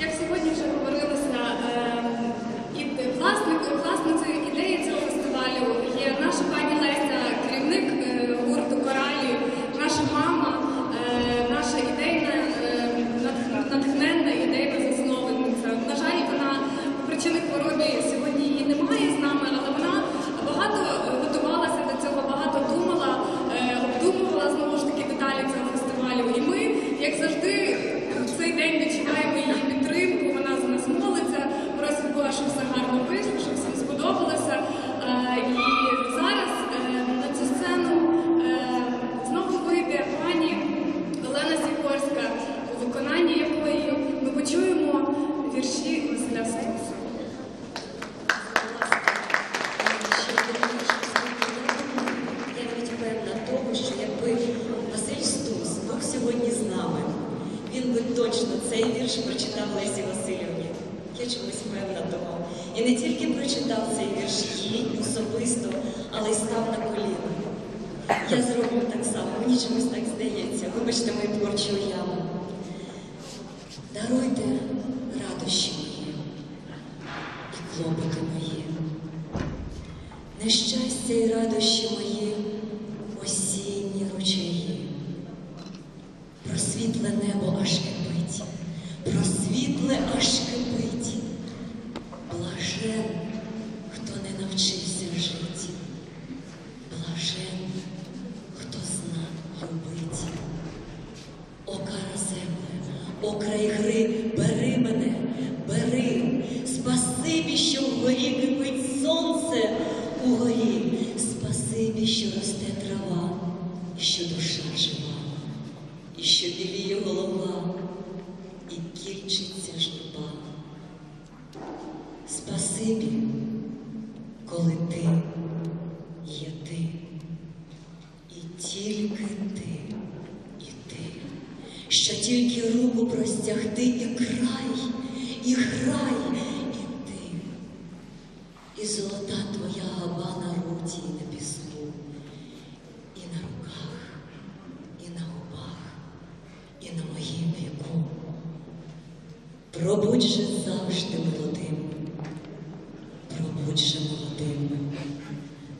Як сьогодні вже говорилося, ем, і власник, власницею ідеї цього вірш прочитав Лесі Васильівні. Я чомусь певна того. І не тільки прочитав цей вірш їй особисто, але й став на коліна. Я зроблю так само, мені чомусь так здається. Вибачте мою творчу уяву. Даруйте радощі мої і клопоти мої. Нещастя і радощі мої, осінні ручаї. Просвітле небо аж кипить, просвітле аж кипить. Блажен, хто не навчився жити. Блажен, хто зна любить. О, кара земле, о край гри, бери мене, бери, спасибі, що вгорі кипить сонце угорі, спасибі, що росте трава, що душа жива, і що біліє голова, і кільчиться журба. Спасибі, коли ти є ти, і тільки ти, і ти, що тільки руку простягти і край, і грай, і ти, і золота твоя габа на руці і на піску, і на руках, і на губах, і на моїм віку. Пробудь же завжди молодим, пробудь же молодим.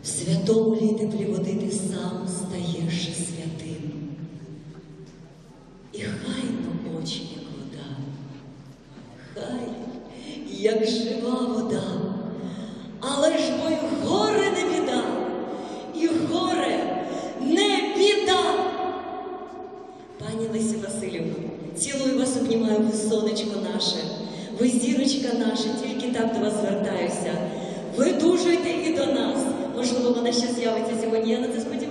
В святому лі теплі води ти сам стаєш святим. І хай на очі, як вода, хай, як жива вода, але ж й горе не біда, і горе не біда. Пані Лесі Васильівна, цілую вас, обнімаю ви сонечко наше, ви зірочка наша, тільки так до вас звертаюся. Ви дужуйте і до нас. Можливо, вона ще з'явиться сьогодні. Я на це сподіваюся.